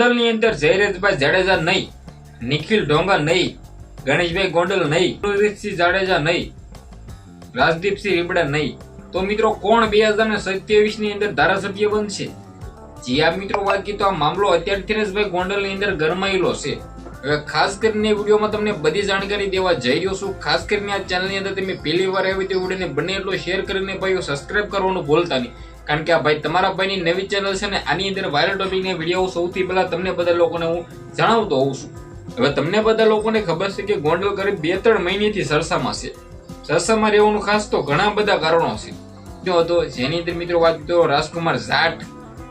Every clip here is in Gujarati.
ગોંડલની અંદર જયરેશભાઈ જાડેજા નહીં, નિખિલ ઢોંગા નહીં, ગણેશભાઈ ગોંડલ નહીં સુરેશસિંહ જાડેજા નહીં, રાજદીપસિંહ રીબડા નહીં. તો મિત્રો કોણ બે હજાર ને સત્યાવીસની અંદર ધારાસભ્ય બનશે? જી મિત્રો બાકી તો આ મામલો અત્યારથી જ ભાઈ ગોંડલની અંદર ગરમાયેલો છે. હવે ખાસ કરીને વિડીયોમાં તમને બધી જાણકારી દેવા જઈ રહ્યો છું. ખાસ કરીને આ ચેનલની અંદર તમે પહેલી વાર આવી તે વિડીયોને બને એટલો શેર કરીને ભાઈઓ સબસ્ક્રાઇબ કરવાનું ભૂલતા નહીં. કારણ કે આ ભાઈ તમારા ભાઈની નવી ચેનલ છે ને, આની અંદર વાયરલ ટોપિકની વીડિયો સૌથી પહેલા તમને બધા લોકોને હું જણાવતો હોઉં છું. હવે તમને બધા લોકોને ખબર છે કે ગોંડલ ગરીબ બે ત્રણ મહિનેથી સરસામાં છે. સરસામાં રહેવાનું ખાસ તો ઘણા બધા કારણો છે. જો હતો, જેની અંદર મિત્રો વાત કીધો, રાજકુમાર જાટ.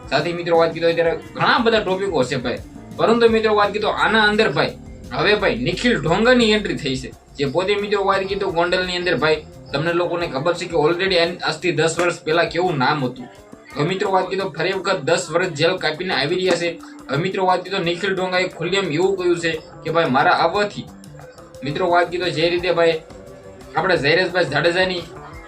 સાથે મિત્રો વાત કીધો, ત્યારે ઘણા બધા ટોપિકો છે ભાઈ. પરંતુ મિત્રો વાત કીધો, આના અંદર ભાઈ, હવે ભાઈ નિખિલ ઢોંગરની એન્ટ્રી થઈ છે. જે પોતે મિત્રો વાત કીધો, ગોંડલની અંદર ભાઈ તમને લોકોને ખબર છે કે ઓલરેડી આજથી દસ વર્ષ પહેલા કેવું નામ હતું? અમિત્રો મિત્રો વાત કીધો ફરી વખત દસ વર્ષ જેલ કાપીને આવી રહ્યા છે. અમિત્રો મિત્રો વાત કીધો નિખિલ ડોંગાએ ખુલ્લેમ એવું કહ્યું છે કે ભાઈ મારા આવવાથી. મિત્રો વાત કીધો જે રીતે ભાઈ આપણે જયરેશભાઈ જાડેજાની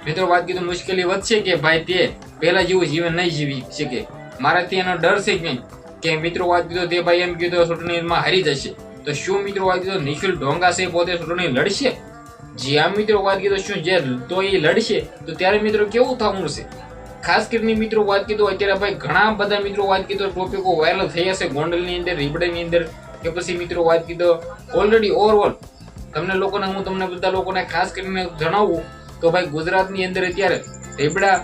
મિત્રો વાત કીધું મુશ્કેલી વધશે કે ભાઈ તે પહેલા જેવું જીવન નહીં જીવી શકે. મારાથી એનો ડર છે કે કે મિત્રો વાત કીધો તે ભાઈ એમ કીધો ચૂંટણીમાં હારી જશે. તો શું મિત્રો વાત કીધો નિખિલ ઢોંગા છે પોતે ચૂંટણી લડશે? જી આ મિત્રો વાત કીધો શું જે તો એ લડશે, તો ત્યારે મિત્રો કેવું થવું છે ખાસ કરીને મિત્રો વાત કીધું અત્યારે ભાઈ ઘણા બધા મિત્રો વાત કીધો ટોપિકો વાયરલ થયા છે ગોંડલની અંદર, રીબડાની અંદર, કે પછી મિત્રો વાત કીધો ઓલરેડી ઓવરઓલ તમને લોકોને, હું તમને બધા લોકોને ખાસ કરીને જણાવું તો ભાઈ ગુજરાતની અંદર અત્યારે રેબડા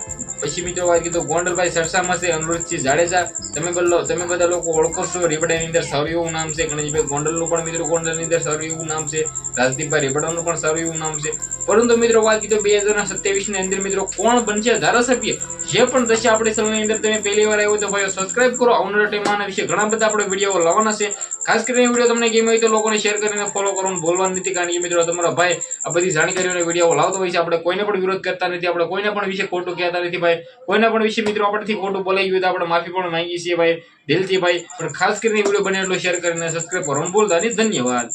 પછી મિત્રો વાત કીધું, ગોંડલભાઈ સરસામાં છે અનુરોધસિંહ જાડેજા. તમે બોલો, તમે બધા લોકો ઓળખો રેબડાની અંદર સારું એવું નામ છે, ગણેશભાઈ ગોંડલનું પણ મિત્રો ગોંડલની અંદર સારું એવું નામ છે, રાજદીપભાઈ રેબડાનું પણ સારું એવું નામ છે. પરંતુ મિત્રો વાત કીધું બે હજાર સત્યાવીસની અંદર મિત્રો કોણ બનશે ધારાસભ્ય? જે પણ થશે આપણી ચેનલની અંદર તમે પહેલી વાર આવ્યો તો ભાઈ સબસ્ક્રાઇબ કરો. આવનારા ટાઈમમાં વિશે ઘણા બધા આપણે વીડિયો લાવવાના છે. ખાસ કરીને વીડિયો તમને ગેમ હોય તો લોકોને શેર કરીને ફોલો કરવાનું ભૂલવાનું નથી. કારણ કે મિત્રો તમારા ભાઈ આ બધી જાણકારીઓને વીડિયો લાવતો હોય છે. આપણે કોઈને પણ વિરોધ કરતા નથી. આપણે કોઈને પણ વિશે ખોટું કહેતા નથી. ભાઈ કોઈના પણ વિશે મિત્રો આપણેથી ખોટું બોલાઈ ગયું તો આપણે માફી પણ માંગીએ છીએ ભાઈ. દિલથી ભાઈ. પણ ખાસ કરીને વીડિયો બને એટલો શેર કરીને સબસ્ક્રાઈબ કરવાનું ભૂલતા નહીં, ધન્યવાદ.